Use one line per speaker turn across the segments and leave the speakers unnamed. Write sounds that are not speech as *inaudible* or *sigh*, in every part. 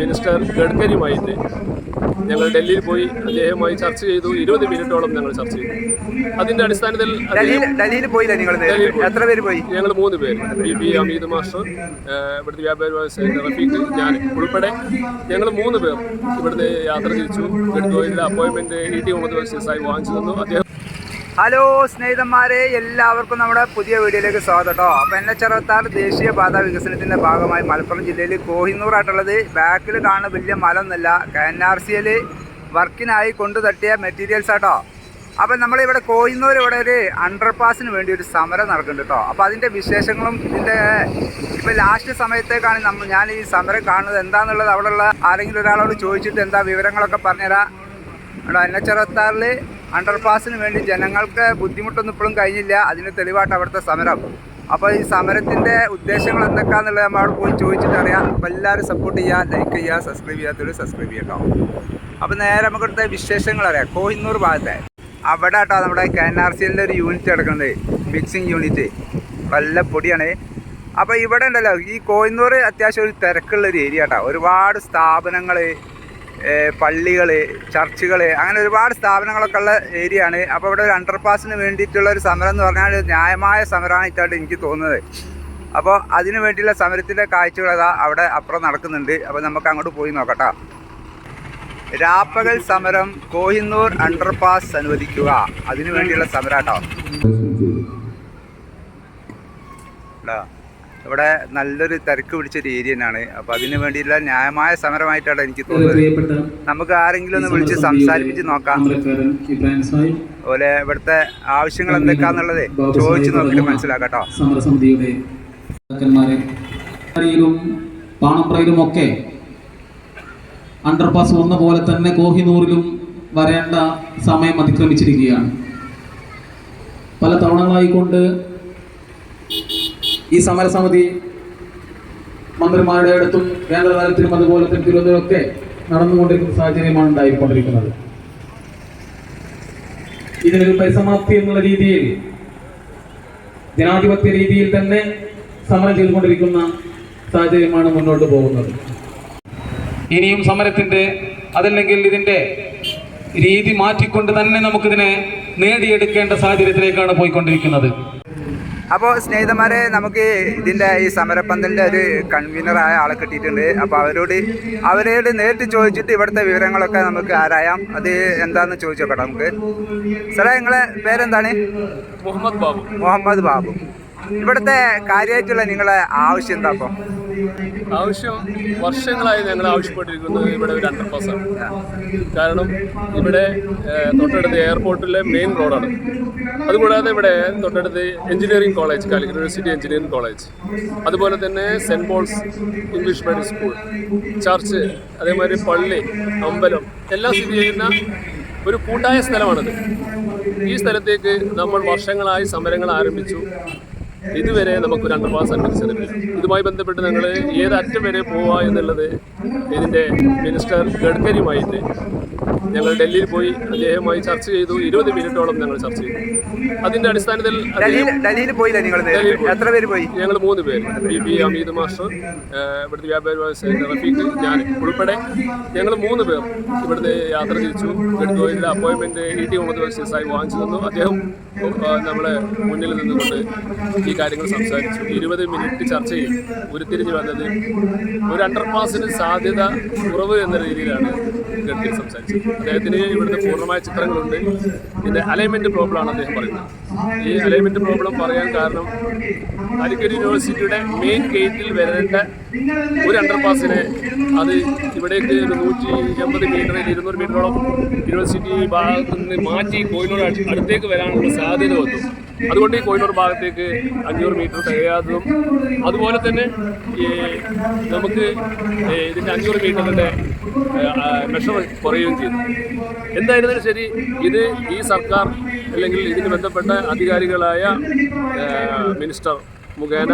Minister ഗഡ്കരിയുമായിട്ട് ഞങ്ങൾ ഡൽഹിയിൽ പോയി അദ്ദേഹവുമായി ചർച്ച ചെയ്തു. ഇരുപത് മിനിറ്റോളം ഞങ്ങൾ ചർച്ച ചെയ്തു. അതിന്റെ അടിസ്ഥാനത്തിൽ
ഡൽഹിയിൽ
പോയി.
എത്ര പേര് പോയി?
ഞങ്ങൾ മൂന്ന് പേര്. ബി പി അമീദ് മാസ്റ്റർ ഇവിടുത്തെ വ്യാപാരി വ്യവസായ റഫീഖ് ഞാൻ ഉൾപ്പെടെ ഞങ്ങൾ മൂന്ന് പേർ ഇവിടുന്ന് യാത്ര തിരിച്ചു. ഗഡ്കോയിലെ അപ്പോയിന്റ്മെന്റ് ഇ ടി മുഹമ്മദ് വാങ്ങിച്ചു തന്നു. അദ്ദേഹം
ഹലോ സ്നേഹിതന്മാരെ എല്ലാവർക്കും നമ്മുടെ പുതിയ വീഡിയോയിലേക്ക് സ്വാഗതം കേട്ടോ. അപ്പോൾ എൻ എച്ച് അറുപത്താറ് ദേശീയപാത വികസനത്തിന്റെ ഭാഗമായി മലപ്പുറം ജില്ലയിൽ കോഹിന്നൂറായിട്ടുള്ളത് ബാക്കിൽ കാണുന്ന വലിയ മല ഒന്നല്ല കെ എൻ ആർ സിയിൽ വർക്കിനായി കൊണ്ടു തട്ടിയ മെറ്റീരിയൽസ് ആട്ടോ അപ്പം നമ്മളിവിടെ കോഹിന്നൂർ ഇവിടെ ഒരു അണ്ടർ പാസിന് വേണ്ടി ഒരു സമരം നടക്കുന്നുണ്ട് കേട്ടോ. അപ്പോൾ അതിന്റെ വിശേഷങ്ങളും ഇതിന്റെ ഇപ്പോൾ ലാസ്റ്റ് സമയത്തേക്കാണ് നമ്മൾ ഞാൻ ഈ സമരം കാണുന്നത് എന്താണെന്നുള്ളത് അവിടെയുള്ള ആരെങ്കിലും ഒരാളോട് ചോദിച്ചിട്ട് എന്താ വിവരങ്ങളൊക്കെ പറഞ്ഞുതരാം. എൻ എച്ച് അറുപത്താറിൽ അണ്ടർപാസിന് വേണ്ടി ജനങ്ങൾക്ക് ബുദ്ധിമുട്ടൊന്നും ഇപ്പോഴും കഴിഞ്ഞില്ല. അതിന് തെളിവായിട്ട് അവിടുത്തെ സമരം. അപ്പോൾ ഈ സമരത്തിന്റെ ഉദ്ദേശങ്ങൾ എന്തൊക്കെയാണെന്നുള്ളത് നമ്മൾ അവിടെ പോയി ചോദിച്ചിട്ട് അറിയാം അപ്പോൾ എല്ലാവരും സപ്പോർട്ട് ചെയ്യുക ലൈക്ക് ചെയ്യുക സബ്സ്ക്രൈബ് ചെയ്യാത്തവർ സബ്സ്ക്രൈബ് ചെയ്യട്ടോ. അപ്പോൾ നേരെ നമുക്ക് അടുത്ത വിശേഷങ്ങൾ അറിയാം. കോഹിന്നൂർ ഭാഗത്തെ. അവിടെ കേട്ടോ നമ്മുടെ കെ എൻ ആർ സിയിലെ ഒരു യൂണിറ്റ് കിടക്കുന്നത് മിക്സിങ് യൂണിറ്റ് നല്ല പൊടിയാണ്. അപ്പോൾ ഇവിടെ ഉണ്ടല്ലോ ഈ കോഹിന്നൂർ അത്യാവശ്യം ഒരു തിരക്കുള്ള ഒരു ഏരിയ കേട്ടോ ഒരുപാട് സ്ഥാപനങ്ങൾ പള്ളികൾ ചർച്ചുകൾ അങ്ങനെ ഒരുപാട് സ്ഥാപനങ്ങളൊക്കെ ഉള്ള ഏരിയ ആണ് അപ്പോൾ ഇവിടെ ഒരു അണ്ടർപാസിന് വേണ്ടിയിട്ടുള്ള ഒരു സമരം എന്ന് പറഞ്ഞാൽ ന്യായമായ സമരമായിട്ടാണ് എനിക്ക് തോന്നുന്നത്. അപ്പോൾ അതിനു വേണ്ടിയുള്ള സമരത്തിന്റെ കാഴ്ചകൾ അതാ അവിടെ അപ്പുറം നടക്കുന്നുണ്ട്. അപ്പോൾ നമുക്ക് അങ്ങോട്ട് പോയി നോക്കട്ടോ. രാപ്പകൽ സമരം കോഹിന്നൂർ അണ്ടർപാസ് അനുവദിക്കുക. അതിനു വേണ്ടിയുള്ള സമരാട്ടോ. ടാ. ഇവിടെ നല്ലൊരു തിരക്ക് പിടിച്ചൊരു ഏരിയ തന്നെയാണ്. അപ്പോൾ അതിന് വേണ്ടിയുള്ള ന്യായമായ സമരമായിട്ടാണ് എനിക്ക് തോന്നുന്നത്. നമുക്ക് ആരെങ്കിലും ഒന്ന് വിളിച്ച് സംസാരിപ്പിച്ച് നോക്കാം. അതുപോലെ ഇവിടുത്തെ ആവശ്യങ്ങൾ എന്തൊക്കെയാന്നുള്ളത് ചോദിച്ചു നോക്കിയിട്ട് മനസ്സിലാക്കട്ടോ.
സമരസമിതിയുടെ പാണപ്രയിലും ഒക്കെ അണ്ടർപാസ് വന്ന പോലെ തന്നെ കോഹിനൂറിലും വരേണ്ട സമയം അതിക്രമിച്ചിരിക്കുകയാണ്. പല തവണകളായിക്കൊണ്ട് ഈ സമരസമിതി മന്ത്രിമാരുടെ അടുത്തും കേന്ദ്ര തലത്തിലും അതുപോലെ തന്നെ തിരുവനന്തപുരമൊക്കെ നടന്നുകൊണ്ടിരിക്കുന്ന സാഹചര്യമാണ് ഉണ്ടായിക്കൊണ്ടിരിക്കുന്നത്. ഇതിനൊരു പരിസമാപ്തി എന്നുള്ള രീതിയിൽ ജനാധിപത്യ രീതിയിൽ തന്നെ സമരം ചെയ്തുകൊണ്ടിരിക്കുന്ന സാഹചര്യമാണ് മുന്നോട്ട് പോകുന്നത്. ഇനിയും സമരത്തിന്റെ അതല്ലെങ്കിൽ ഇതിന്റെ രീതി മാറ്റിക്കൊണ്ട് തന്നെ നമുക്കിതിനെ നേടിയെടുക്കേണ്ട സാഹചര്യത്തിലേക്കാണ് പോയിക്കൊണ്ടിരിക്കുന്നത്.
അപ്പോൾ സ്നേഹിതന്മാരെ നമുക്ക് ഇതിന്റെ ഈ സമരപ്പന്തലിന്റെ ഒരു കൺവീനറായ ആളെ കിട്ടിയിട്ടുണ്ട്. അപ്പോൾ അവരോട് അവരോട് നേരിട്ട് ചോദിച്ചിട്ട് ഇവിടുത്തെ വിവരങ്ങളൊക്കെ നമുക്ക് ആരായാം. അത് എന്താണെന്ന് ചോദിച്ചോക്കട്ടെ നമുക്ക്. സാറേ നിങ്ങളെ പേരെന്താണ്?
മുഹമ്മദ് ബാബു.
മുഹമ്മദ് ബാബു. ഇവിടുത്തെ കാര്യമായിട്ടുള്ള നിങ്ങളെ ആവശ്യം എന്താ അപ്പം?
ആവശ്യം വർഷങ്ങളായി ഞങ്ങൾ ആവശ്യപ്പെട്ടിരിക്കുന്നത് ഇവിടെ ഒരു അണ്ടർപാസ്സാണ് കാരണം ഇവിടെ തൊട്ടടുത്ത് എയർപോർട്ടിലെ മെയിൻ റോഡാണ് അതുകൂടാതെ ഇവിടെ തൊട്ടടുത്ത് engineering college Calicut university engineering college അതുപോലെ തന്നെ saint Paul's English medium school church അതേമാതിരി പള്ളി അമ്പലം എല്ലാം സ്ഥിതി ചെയ്യുന്ന ഒരു കൂട്ടായ സ്ഥലമാണിത്. ഈ സ്ഥലത്തേക്ക് നമ്മൾ വർഷങ്ങളായി സമരങ്ങൾ ആരംഭിച്ചു. ഇതുവരെ നമുക്ക് നമുക്കൊരു അണ്ടർപാസ് അനുവദിച്ചിട്ടില്ല ഇതുമായി ബന്ധപ്പെട്ട് ഞങ്ങൾ ഏത് അറ്റം വരെ പോവുക എന്നുള്ളത് ഇതിന്റെ മിനിസ്റ്റർ ഗഡ്കരിയുമായിട്ട് ഞങ്ങൾ ഡൽഹിയിൽ പോയി അദ്ദേഹവുമായി ചർച്ച ചെയ്തു. ഇരുപത് മിനിറ്റോളം ഞങ്ങൾ ചർച്ച ചെയ്തു. അതിന്റെ അടിസ്ഥാനത്തിൽ
ഡൽഹിയിൽ
പോയി.
എത്ര പേര് പോയി?
ഞങ്ങൾ മൂന്ന് പേര്. ബി പി അമീത് മാസ്റ്റർ ഇവിടുത്തെ വ്യാപാര വ്യവസായ റഫീഖ് ഞാൻ ഉൾപ്പെടെ ഞങ്ങൾ മൂന്ന് പേർ ഇവിടുത്തെ യാത്ര തിരിച്ചു. ഗഡ്കോയിലെ അപ്പോയിന്റ്മെന്റ് ഇ ടി മുഹമ്മദ് വാങ്ങിച്ചു തന്നു. അദ്ദേഹം നമ്മളെ മുന്നിൽ നിന്നുകൊണ്ട് ഈ കാര്യങ്ങൾ സംസാരിച്ചു. ഇരുപത് മിനിറ്റ് ചർച്ച ചെയ്തു ഉരുത്തിരിഞ്ഞു വന്നത് ഒരു അണ്ടർപാസിന് സാധ്യത കുറവ് എന്ന രീതിയിലാണ് ഗഡ്കരി സംസാരിച്ചത്. അദ്ദേഹത്തിന് ഇവിടുത്തെ പൂർണമായ ചിത്രങ്ങളുണ്ട്. ഇതിന്റെ അലൈൻമെന്റ് പ്രോബ്ലമാണ് അദ്ദേഹം പറയുന്നത്. ഈ അലൈൻമെന്റ് പ്രോബ്ലം പറയാൻ കാരണം കാലിക്കറ്റ് യൂണിവേഴ്സിറ്റിയുടെ മെയിൻ ഗേറ്റിൽ വരേണ്ട ഒരു അണ്ടർപാസിനെ അത് ഇവിടേക്ക് ഒരു നൂറ്റി എൺപത് മീറ്ററിൽ ഇരുന്നൂറ് മീറ്ററോളം യൂണിവേഴ്സിറ്റി ഭാഗത്ത് നിന്ന് മാറ്റി കോയിലോട് അടുത്തേക്ക് വരാനുള്ള സാധ്യത വന്നു അതുകൊണ്ട് ഈ കോയിനൂർ ഭാഗത്തേക്ക് അഞ്ഞൂറ് മീറ്റർ തികയാത്തതും അതുപോലെ തന്നെ ഈ നമുക്ക് ഇതിന്റെ അഞ്ഞൂറ് മീറ്ററിന്റെ മെഷർ കുറയുകയും ചെയ്തു. എന്തായിരുന്നാലും ശരി ഇത് ഈ സർക്കാർ അല്ലെങ്കിൽ ഇതിന് ബന്ധപ്പെട്ട അധികാരികളായ മിനിസ്റ്റർ മുഖേന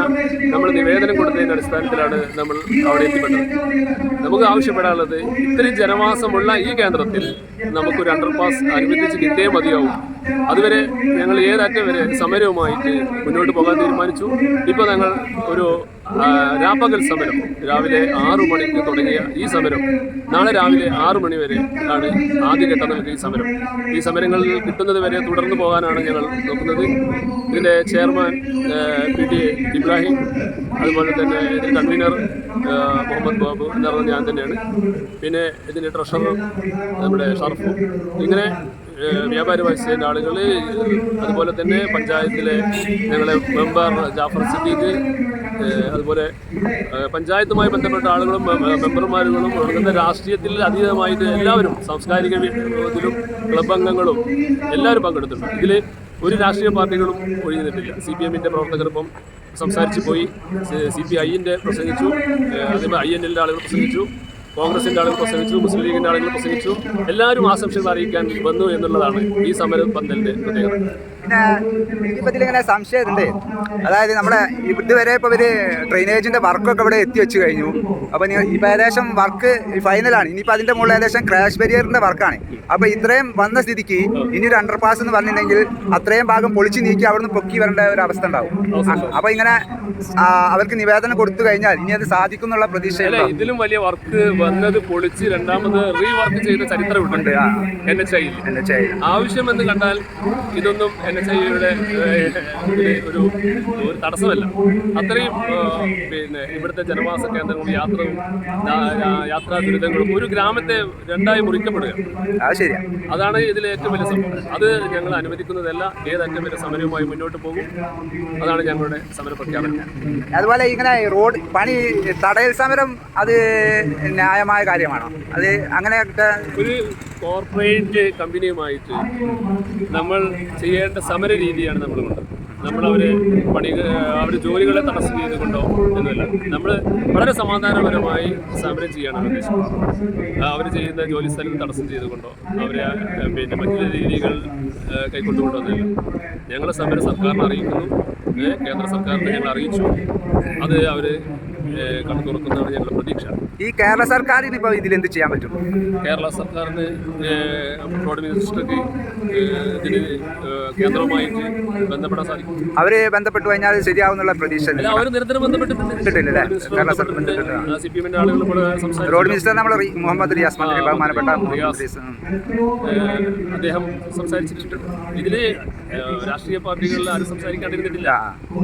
നമ്മൾ നിവേദനം കൊടുത്തതിന്റെ അടിസ്ഥാനത്തിലാണ് നമ്മൾ അവിടെ എത്തിപ്പെട്ടത്. നമുക്ക് ആവശ്യപ്പെടാനുള്ളത് ഇത്രയും ജനവാസമുള്ള ഈ കേന്ദ്രത്തിൽ നമുക്കൊരു അണ്ടർപാസ് അനുവദിച്ച് കിട്ടിയേ മതിയാവും. അതുവരെ ഞങ്ങൾ ഏതറ്റം വരെ സമരവുമായിട്ട് മുന്നോട്ട് പോകാൻ തീരുമാനിച്ചു. ഇപ്പോൾ ഞങ്ങൾ ഒരു രാപ്പകൽ സമരം. രാവിലെ ആറു മണിക്ക് തുടങ്ങിയ ഈ സമരം. നാളെ രാവിലെ ആറു മണി വരെ ആണ് ആദ്യഘട്ടം നമുക്ക് ഈ സമരം. ഈ സമരങ്ങൾ കിട്ടുന്നത് വരെ തുടർന്നു പോകാനാണ് ഞങ്ങൾ നോക്കുന്നത്. ഇതിന്റെ ചെയർമാൻ പി ടി ഇബ്രാഹിം അതുപോലെ തന്നെ ഇതിന്റെ കൺവീനർ മുഹമ്മദ് ബാബു എന്ന് പറഞ്ഞ ഞാൻ തന്നെയാണ്. പിന്നെ ഇതിന്റെ ട്രഷറർ നമ്മുടെ ഷർഫു ഇങ്ങനെ വ്യാപാരി വ്യവസായ ആളുകൾ അതുപോലെ തന്നെ പഞ്ചായത്തിലെ ഞങ്ങളെ മെമ്പർ ജാഫർ സിദ്ദീഖ് അതുപോലെ പഞ്ചായത്തുമായി ബന്ധപ്പെട്ട ആളുകളും മെമ്പർമാരുകളും അതുപോലെ രാഷ്ട്രീയത്തിൽ അതീതമായിട്ട് എല്ലാവരും സാംസ്കാരിക ഇതിലും ക്ലബ് അംഗങ്ങളും എല്ലാവരും പങ്കെടുത്തിട്ടുണ്ട്. ഇതിൽ ഒരു രാഷ്ട്രീയ പാർട്ടികളും ഒഴിഞ്ഞിട്ടില്ല. സി പി എമ്മിന്റെ പ്രവർത്തകർപ്പം സംസാരിച്ച് പോയി. സി പി ഐന്റെ പ്രസംഗിച്ചു. അതേപോലെ ഐ എൻ എല്ലിന്റെ ആളുകൾ പ്രസംഗിച്ചു. കോൺഗ്രസിന്റെ ആളുകൾ പ്രസംഗിച്ചു. മുസ്ലിം ലീഗിന്റെ ആളുകൾ പ്രസംഗിച്ചു. എല്ലാവരും ആശംസകൾ അറിയിക്കാൻ വന്നു എന്നുള്ളതാണ് ഈ സമരം പന്തലിന്റെ പ്രത്യേകത.
പിന്നെ ഇനിയിപ്പോൾ ഇതിലിങ്ങനെ സംശയം ഉണ്ട് അതായത് നമ്മുടെ ഇതുവരെ ഇപ്പോൾ ഇവർ ഡ്രെയിനേജിന്റെ വർക്കൊക്കെ ഇവിടെ എത്തി വെച്ച് കഴിഞ്ഞു. അപ്പോൾ ഇപ്പം ഏകദേശം വർക്ക് ഫൈനലാണ് ഇനിയിപ്പോൾ അതിന്റെ മുകളിൽ ഏകദേശം ക്രാഷ് ബാരിയറിന്റെ വർക്കാണ് അപ്പോൾ ഇത്രയും വന്ന സ്ഥിതിക്ക് ഇനി ഒരു അണ്ടർ പാസ് എന്ന് പറഞ്ഞിട്ടുണ്ടെങ്കിൽ അത്രയും ഭാഗം പൊളിച്ച് നീക്കി അവിടുന്ന് പൊക്കി വരേണ്ട ഒരു അവസ്ഥ ഉണ്ടാവും. അപ്പോൾ ഇങ്ങനെ അവർക്ക് നിവേദനം കൊടുത്തു കഴിഞ്ഞാൽ ഇനി അത് സാധിക്കും എന്നുള്ള പ്രതീക്ഷ
ഇതിലും വലിയ വർക്ക് വന്നത് പൊളിച്ച് രണ്ടാമത് റീ വർക്ക് ചെയ്ത ചരിത്രമുണ്ട്. എൻ എച്ച് ആവശ്യമെന്ന് കണ്ടാൽ ഇതൊന്നും എൻ ഐയുടെ ഒരു ഒരു തടസ്സമല്ല. അത്രയും പിന്നെ ഇവിടുത്തെ ജനവാസ കേന്ദ്രങ്ങളും യാത്രയും യാ- യാ- യാത്രാ ദുരിതങ്ങളും ഒരു ഗ്രാമത്തെ രണ്ടായി മുറിക്കപ്പെടുക അതാണ് ഇതിലെ ഏറ്റവും വലിയ സംഭവം. അത് ഞങ്ങൾ അനുവദിക്കുന്നതല്ല ഏതറ്റം വലിയ സമരവുമായി മുന്നോട്ട് പോകും. അതാണ് ഞങ്ങളുടെ സമര പ്രഖ്യാപനം.
അതുപോലെ ഇങ്ങനെ റോഡ് പണി തടയൽ സമരം അത് ന്യായമായ കാര്യമാണോ? അത് അങ്ങനെയൊക്കെ
ഒരു കോർപ്പറേറ്റ് കമ്പനിയുമായിട്ട് നമ്മൾ ചെയ്യേണ്ട സമര രീതിയാണ് നമ്മൾ കൊണ്ട് നമ്മൾ അവരെ പണി അവർ ജോലികളെ തടസ്സം ചെയ്തുകൊണ്ടോ എന്നല്ല നമ്മൾ വളരെ സമാധാനപരമായി സമരം ഉദ്ദേശിക്കുന്നത്. അവർ ചെയ്യുന്ന ജോലി സ്ഥലം തടസ്സം ചെയ്തുകൊണ്ടോ അവരെ പിന്നെ മറ്റു രീതികൾ കൈക്കൊണ്ടുകൊണ്ടോ കൈക്കൊണ്ടുകൊണ്ടൊന്നുമില്ല ഞങ്ങളെ സമരം സർക്കാരിനെ അറിയിക്കുന്നു. കേന്ദ്ര സർക്കാരിനെ ഞങ്ങൾ അറിയിച്ചു. അത് അവർ കണ്ണു തുറക്കുന്നതാണ് ഞങ്ങളുടെ പ്രതീക്ഷ.
ഈ കേരള സർക്കാരിന് ഇപ്പോൾ എന്ത് ചെയ്യാൻ പറ്റും?
കേരള സർക്കാരിന് റോഡ് മിനിസ്റ്റർക്ക് ഇതിന് കേന്ദ്രവുമായിട്ട് ബന്ധപ്പെടാൻ സാധിക്കും.
അവർ ബന്ധപ്പെട്ട് കഴിഞ്ഞാൽ ശരിയാവുന്നുള്ള പ്രതീക്ഷ
അവർ നിരന്തരം മിനിസ്റ്റർ
കേരള സർക്കാർ.
സി പി എമ്മിന്റെ ആളുകൾ
റോഡ് മിനിസ്റ്റർ നമ്മൾ മുഹമ്മദ് റിയാസ് മന്ത്രി ബഹുമാനപ്പെട്ട
അദ്ദേഹം സംസാരിച്ചിട്ടുണ്ട്. ഇതിൽ രാഷ്ട്രീയ പാർട്ടികളിൽ ആരും സംസാരിക്കാണ്ടിരുന്നിട്ടില്ല.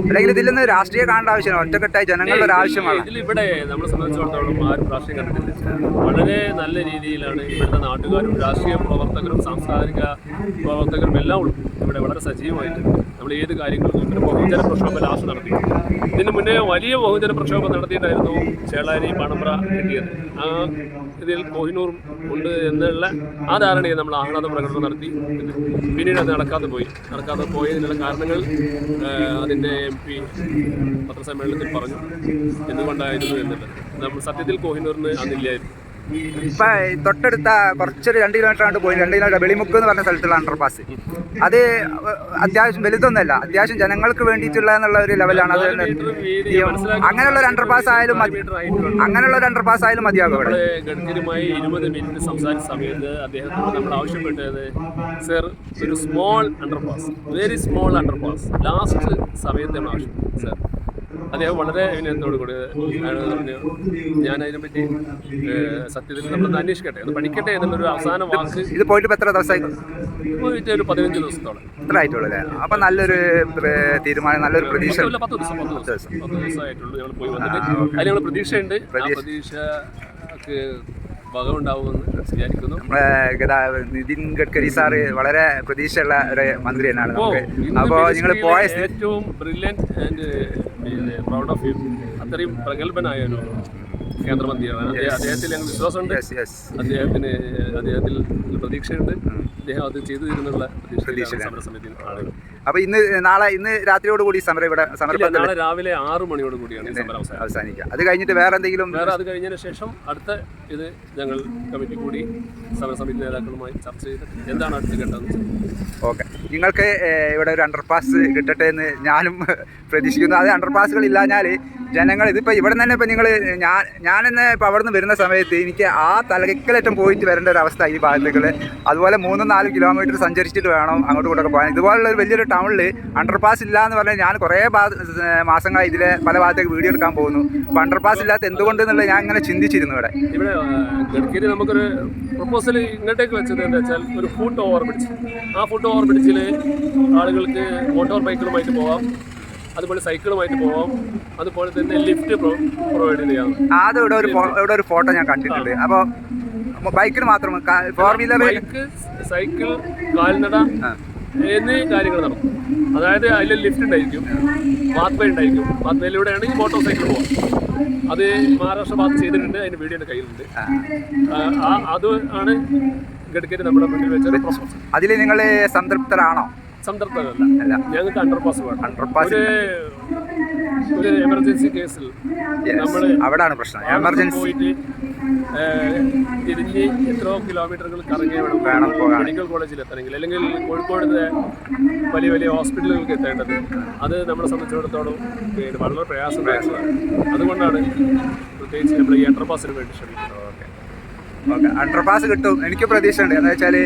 അല്ലെങ്കിൽ ഇതിൽ നിന്ന് രാഷ്ട്രീയ കാണേണ്ട ആവശ്യമാണ് ഒറ്റക്കെട്ടായി ജനങ്ങളുടെ ഒരു
ഇതിൽ ഇവിടെ നമ്മളെ സംബന്ധിച്ചിടത്തോളം ആരും രാഷ്ട്രീയം കണ്ടിട്ടില്ല വളരെ നല്ല രീതിയിലാണ് ഇവിടുത്തെ നാട്ടുകാരും രാഷ്ട്രീയ പ്രവർത്തകരും സാംസ്കാരിക പ്രവർത്തകരും എല്ലാം ഇവിടെ വളരെ സജീവമായിട്ട് നമ്മൾ ഏത് കാര്യങ്ങളും നോക്കി ബഹുജന പ്രക്ഷോഭം ലാസ്റ്റ് നടത്തി. ഇതിന് മുന്നേ വലിയ ബഹുജന പ്രക്ഷോഭം നടത്തിയിട്ടായിരുന്നു ചേളാരി പണമ്പ്ര കിട്ടിയത്. ആ ഇതിൽ കോഹിനൂറും ഉണ്ട് എന്നുള്ള ആ ധാരണയെ നമ്മൾ ആഹ്ലാദ പ്രകടനം നടത്തി. പിന്നീട് അത് നടക്കാതെ പോയി. നടക്കാതെ പോയതിനുള്ള കാരണങ്ങൾ അതിന്റെ എം പി പത്രസമ്മേളനത്തിൽ പറഞ്ഞു. എന്തുകൊണ്ടായിരുന്നു എന്നുള്ളത്. നമ്മൾ സത്യത്തിൽ കോഹിനൂറിന് അന്നില്ലായിരുന്നു.
ഇപ്പൊ തൊട്ടടുത്ത കുറച്ചൊരു രണ്ട് കിലോമീറ്റർ ആണ്ട് പോയി. രണ്ട് കിലോമീറ്റർ വെളിമുക്ക് എന്ന് പറഞ്ഞ സ്ഥലത്തുള്ള അണ്ടർപാസ് അത് അത്യാവശ്യം വലുതൊന്നുമല്ല. അത്യാവശ്യം ജനങ്ങൾക്ക് വേണ്ടിയിട്ടുള്ള എന്നുള്ള ഒരു ലെവലാണ് അത് അങ്ങനെയുള്ള ഒരു അണ്ടർപാസ് ആയാലും മതി. അങ്ങനെയുള്ള ഒരു അണ്ടർപാസ് ആയാലും മതിയാകും അവിടെ.
നമ്മൾ ഗഡ്കരിയുമായി ഇരുപത് മിനിറ്റ് സംസാരിച്ച സമയത്ത് അദ്ദേഹത്തോട് നമ്മൾ ആവശ്യപ്പെട്ടത് സർ ഒരു small underpass very small underpass last സമയത്ത് നമ്മൾ സർ അദ്ദേഹം വളരെ വിനയത്തോട് കൂടി പറഞ്ഞു ഞാൻ അതിനെപ്പറ്റി സത്യത്തിൽ നമ്മൾ അന്വേഷിക്കട്ടെ. ഒന്ന് പഠിക്കട്ടെ എന്നുള്ളൊരു അവസാന വാക്ക്
ഇത് പോയിട്ട് എത്ര ദിവസമായി?
പോയിട്ട് ഒരു പതിനഞ്ച് ദിവസത്തോളം.
ഇത്ര ആയിട്ടുള്ളൂ അല്ലേ? അപ്പൊ നല്ലൊരു തീരുമാനം നല്ലൊരു പ്രതീക്ഷ.
പത്ത് ദിവസം പത്ത് ദിവസം. പത്ത് ദിവസമായിട്ടുള്ളൂ ഞങ്ങൾ പോയി വന്നിട്ട്. അതിന് ഞങ്ങൾ പ്രതീക്ഷയുണ്ട്. ആ വിചാരിക്കുന്നു.
നമ്മുടെ നിതിൻ ഗഡ്കരി സാറ് വളരെ പ്രതീക്ഷയുള്ള ഒരു മന്ത്രി തന്നെയാണ് നമുക്ക്. അപ്പോൾ നിങ്ങൾ പോയ
ഏറ്റവും ബ്രില്യന്റ് ആൻഡ് പ്രൗഡ് ഓഫ് അത്രയും പ്രഗത്ഭനായ ഒരു കേന്ദ്രമന്ത്രിയാണ്. അദ്ദേഹം അദ്ദേഹത്തിൽ ഞങ്ങൾ വിശ്വാസമുണ്ട്. അദ്ദേഹത്തിന് അദ്ദേഹത്തിൽ പ്രതീക്ഷയുണ്ട്. അദ്ദേഹം അത് ചെയ്തു തരുന്നുള്ള പ്രതീക്ഷ സമരസമിതി ആളുകൾ.
അപ്പൊ ഇന്ന് നാളെ ഇന്ന് രാത്രിയോട് കൂടി സമരം ഇവിടെ സമരം
നാളെ രാവിലെ ആറ് മണിയോട് കൂടിയാണ് സമരം
അവസാനിക്കുക. അത് കഴിഞ്ഞിട്ട് വേറെ എന്തെങ്കിലും
വേറെ അത് കഴിഞ്ഞതിന് ശേഷം അടുത്ത ഇത് ഞങ്ങൾ കമ്മിറ്റി കൂടി സമരസമിതി നേതാക്കളുമായി ചർച്ച ചെയ്ത് എന്താണ് അടുത്ത ഘട്ടം?
ഓക്കെ. നിങ്ങൾക്ക് ഇവിടെ ഒരു അണ്ടർപാസ് കിട്ടട്ടെ എന്ന് ഞാനും *laughs* പ്രതീക്ഷിക്കുന്നു. അത് അണ്ടർപാസുകൾ ഇല്ലാഞ്ഞാൽ ജനങ്ങൾ ഇതിപ്പോൾ ഇവിടെ തന്നെ ഇപ്പോൾ നിങ്ങൾ ഞാൻ ഞാനെന്ന് ഇപ്പോൾ അവിടെ നിന്ന് വരുന്ന സമയത്ത് എനിക്ക് ആ തലകിക്കലറ്റം പോയിട്ട് വരേണ്ട ഒരു അവസ്ഥ ഈ ഭാഗത്തേക്കുള്ള അതുപോലെ മൂന്നും നാലും കിലോമീറ്റർ സഞ്ചരിച്ചിട്ട് വേണം അങ്ങോട്ടും ഇങ്ങോട്ടൊക്കെ പോകാൻ. ഇതുപോലുള്ള ഒരു വലിയൊരു ടൗണിൽ അണ്ടർപാസ് ഇല്ല എന്ന് പറഞ്ഞാൽ ഞാൻ കുറേ മാസങ്ങളായി ഇതിലെ പല ഭാഗത്തേക്ക് വീഡിയോ എടുക്കാൻ പോകുന്നു. അപ്പോൾ അണ്ടർപാസ് ഇല്ലാത്ത എന്തുകൊണ്ട് എന്നുള്ളത് ഞാൻ ഇങ്ങനെ ചിന്തിച്ചിരുന്നു ഇവിടെ.
ഇവിടെ ഗഡ്കരി നമുക്കൊരു പ്രപ്പോസൽ ഇങ്ങോട്ടേക്ക് വെച്ചത് എന്താ വെച്ചാൽ ഒരു ഫുഡ് ഓവർ ബ്രിഡ്ജ് ആ ഫുഡ് ഓവർ ബ്രിഡ്ജിൽ ആളുകൾക്ക് മോട്ടോർ ബൈക്കുകളുമായിട്ട് പോവാം. അതുപോലെ സൈക്കിളുമായിട്ട് പോവാം. അതുപോലെ തന്നെ ലിഫ്റ്റ് പ്രൊവൈഡ് ചെയ്യാം.
ആദ്യം ഇവിടെ ഒരു ഇവിടെ ഒരു ഫോട്ടോ ഞാൻ കണ്ടിട്ടുണ്ട്. അപ്പോൾ ബൈക്കിന് മാത്രം ഫോർ വീലർ
ബൈക്ക് സൈക്കിൾ കാൽനട എന്നീ കാര്യങ്ങൾ നടക്കും. അതായത് അതിൽ ലിഫ്റ്റ് ഉണ്ടായിരിക്കും പാത്വേ ഉണ്ടായിരിക്കും. പാത്വേയിലൂടെയാണ് ഈ മോട്ടോർ സൈക്കിൾ പോവാം. അത് മഹാരാഷ്ട്ര ഭാഗത്ത് ചെയ്തിട്ടുണ്ട് അതിന് വീഡിയോ എന്റെ കയ്യിലുണ്ട്. അത് ആണ് ഗഡ്കരി നമ്മുടെ മുന്നിൽ വെച്ച പ്രശ്നം
അതിൽ നിങ്ങൾ സംതൃപ്തരാണോ?
സംതൃപ്തരല്ല. ഞങ്ങൾക്ക് അണ്ടർ പാസ് വേണം.
Underpass
ഒരു എമർജൻസി കേസിൽ നമ്മൾ
അവിടാണ് പ്രശ്നം. എമർജൻസി
പോയിട്ട് തിരിഞ്ഞ് എത്രയോ കിലോമീറ്ററുകൾ കറങ്ങി വേണം.
വേണം പോകാൻ.
മെഡിക്കൽ കോളേജിൽ എത്തണമെങ്കിൽ അല്ലെങ്കിൽ കോഴിക്കോടത്തെ വലിയ വലിയ ഹോസ്പിറ്റലുകൾക്ക് എത്തേണ്ടത്. അത് നമ്മളെ സംബന്ധിച്ചിടത്തോളം വളരെ പ്രയാസം പ്രയാസമാണ്. അതുകൊണ്ടാണ് പ്രത്യേകിച്ച് നമ്മൾ ഈ എൻട്രപാസിന് വേണ്ടി ശ്രമിക്കുന്നത്.
ഓക്കെ. അണ്ടർപാസ് കിട്ടും. എനിക്ക് പ്രതീക്ഷ ഉണ്ട് എന്താ വെച്ചാൽ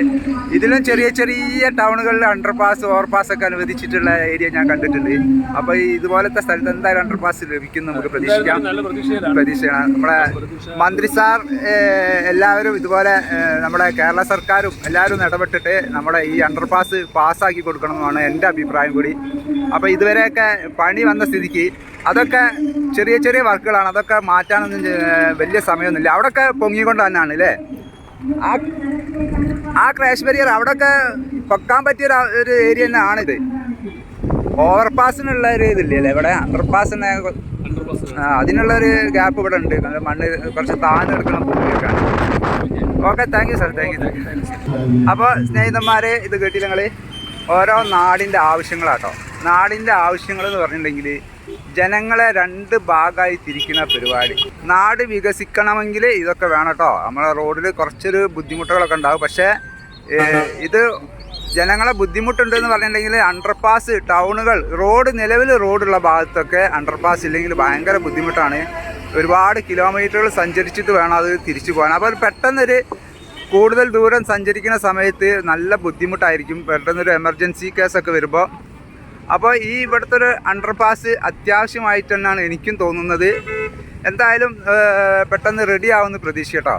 ഇതിലും ചെറിയ ചെറിയ ടൗണുകളിൽ അണ്ടർപാസ് ഓവർപാസ് ഒക്കെ അനുവദിച്ചിട്ടുള്ള ഏരിയ ഞാൻ കണ്ടിട്ടുണ്ട്. അപ്പോൾ ഈ ഇതുപോലത്തെ സ്ഥലത്ത് എന്തായാലും അണ്ടർപാസ് ലഭിക്കും നമുക്ക് പ്രതീക്ഷിക്കാം. പ്രതീക്ഷയാണ്. നമ്മളെ മന്ത്രി സാർ എല്ലാവരും ഇതുപോലെ നമ്മുടെ കേരള സർക്കാരും എല്ലാവരും ഇടപെട്ടിട്ട് നമ്മുടെ ഈ അണ്ടർപാസ് പാസ്സാക്കി കൊടുക്കണമെന്നാണ് എന്റെ അഭിപ്രായം കൂടി. അപ്പോൾ ഇതുവരെയൊക്കെ പണി വന്ന സ്ഥിതിക്ക് അതൊക്കെ ചെറിയ ചെറിയ വർക്കുകളാണ്. അതൊക്കെ മാറ്റാനൊന്നും വലിയ സമയമൊന്നുമില്ല. അവിടെയൊക്കെ പൊങ്ങിക്കൊണ്ട് തന്നെയാണ് അല്ലേ? ആ ആ ക്രാഷ് ബരിയർ അവിടെയൊക്കെ പൊക്കാൻ പറ്റിയ ഒരു ഏരിയ തന്നെ ആണിത്. ഓവർപാസിനുള്ള ഒരു ഇതില്ലേ? അല്ലേ? ഇവിടെ അണ്ടർപാസിനെ
അണ്ടർപാസ്
ആ, അതിനുള്ള ഒരു ഗ്യാപ്പ് ഇവിടെ ഉണ്ട്. മണ്ണ് കുറച്ച് താഴ്ന്നു എടുക്കണം ഭൂമിയൊക്കെയാണ് okay thank you sir thank you thank you അപ്പോൾ സ്നേഹിതന്മാരെ ഇത് കേട്ടില്ല നിങ്ങൾ ഓരോ നാടിന്റെ ആവശ്യങ്ങളാട്ടോ. നാടിന്റെ ആവശ്യങ്ങൾ എന്ന് പറഞ്ഞിട്ടുണ്ടെങ്കിൽ ജനങ്ങളെ രണ്ട് ഭാഗമായി തിരിക്കുന്ന പരിപാടി. നാട് വികസിക്കണമെങ്കിൽ ഇതൊക്കെ വേണം കേട്ടോ നമ്മളെ റോഡിൽ കുറച്ചൊരു ബുദ്ധിമുട്ടുകളൊക്കെ ഉണ്ടാവും. പക്ഷേ ഇത് ജനങ്ങളെ ബുദ്ധിമുട്ടുണ്ട് എന്ന് പറഞ്ഞിട്ടുണ്ടെങ്കിൽ അണ്ടർപാസ് ടൗണുകൾ റോഡ് നിലവിൽ റോഡുള്ള ഭാഗത്തൊക്കെ അണ്ടർപാസ് ഇല്ലെങ്കിൽ ഭയങ്കര ബുദ്ധിമുട്ടാണ്. ഒരുപാട് കിലോമീറ്ററുകൾ സഞ്ചരിച്ചിട്ട് വേണം അത് തിരിച്ചു പോകാൻ. അപ്പോൾ പെട്ടെന്നൊരു കൂടുതൽ ദൂരം സഞ്ചരിക്കുന്ന സമയത്ത് നല്ല ബുദ്ധിമുട്ടായിരിക്കും. പെട്ടെന്നൊരു എമർജൻസി കേസൊക്കെ വരുമ്പോൾ അപ്പോൾ ഈ ഇവിടുത്തെ ഒരു അണ്ടർപാസ് അത്യാവശ്യമായിട്ട് തന്നെയാണ് എനിക്കും തോന്നുന്നത്. എന്തായാലും പെട്ടെന്ന് റെഡി ആവുമെന്ന് പ്രതീക്ഷ കേട്ടോ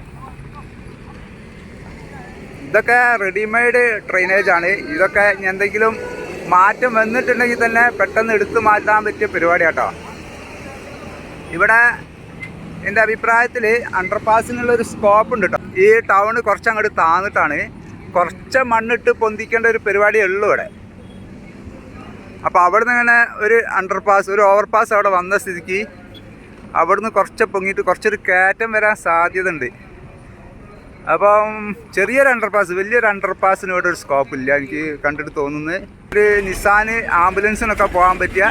ഇതൊക്കെ റെഡിമെയ്ഡ് ഡ്രെയിനേജ് ആണ്. ഇതൊക്കെ എന്തെങ്കിലും മാറ്റം വന്നിട്ടുണ്ടെങ്കിൽ തന്നെ പെട്ടെന്ന് എടുത്തു മാറ്റാൻ പറ്റിയ പരിപാടി കേട്ടോ ഇവിടെ എന്റെ അഭിപ്രായത്തിൽ അണ്ടർപാസിനുള്ള ഒരു സ്കോപ്പ് ഉണ്ട് കേട്ടോ ഈ ടൗൺ കുറച്ചങ്ങോട്ട് താന്നിട്ടാണ്. കുറച്ച് മണ്ണിട്ട് പൊന്തിക്കേണ്ട ഒരു പരിപാടിയേ ഉള്ളൂ ഇവിടെ. അപ്പോൾ അവിടുന്ന് ഇങ്ങനെ ഒരു അണ്ടർപാസ് ഒരു ഓവർപാസ് അവിടെ വന്ന സ്ഥിതിക്ക് അവിടുന്ന് കുറച്ച് പൊങ്ങിയിട്ട് കുറച്ചൊരു കയറ്റം വരാൻ സാധ്യത ഉണ്ട് അപ്പം ചെറിയൊരു അണ്ടർപാസ് വലിയൊരു അണ്ടർപാസിന് ഇവിടെ ഒരു സ്കോപ്പ് ഇല്ല. എനിക്ക് കണ്ടിട്ട് തോന്നുന്നത് ഒരു നിസാന് ആംബുലൻസിനൊക്കെ പോകാൻ പറ്റിയ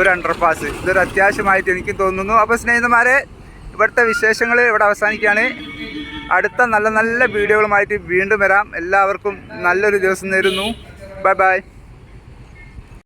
ഒരു അണ്ടർപാസ് ഇതൊരു അത്യാവശ്യമായിട്ട് എനിക്ക് തോന്നുന്നു. അപ്പോൾ സ്നേഹിതന്മാരെ ഇവിടുത്തെ വിശേഷങ്ങൾ ഇവിടെ അവസാനിക്കുകയാണ്. അടുത്ത നല്ല നല്ല വീഡിയോകളുമായിട്ട് വീണ്ടും വരാം. എല്ലാവർക്കും നല്ലൊരു ദിവസം നേരുന്നു. Bye bye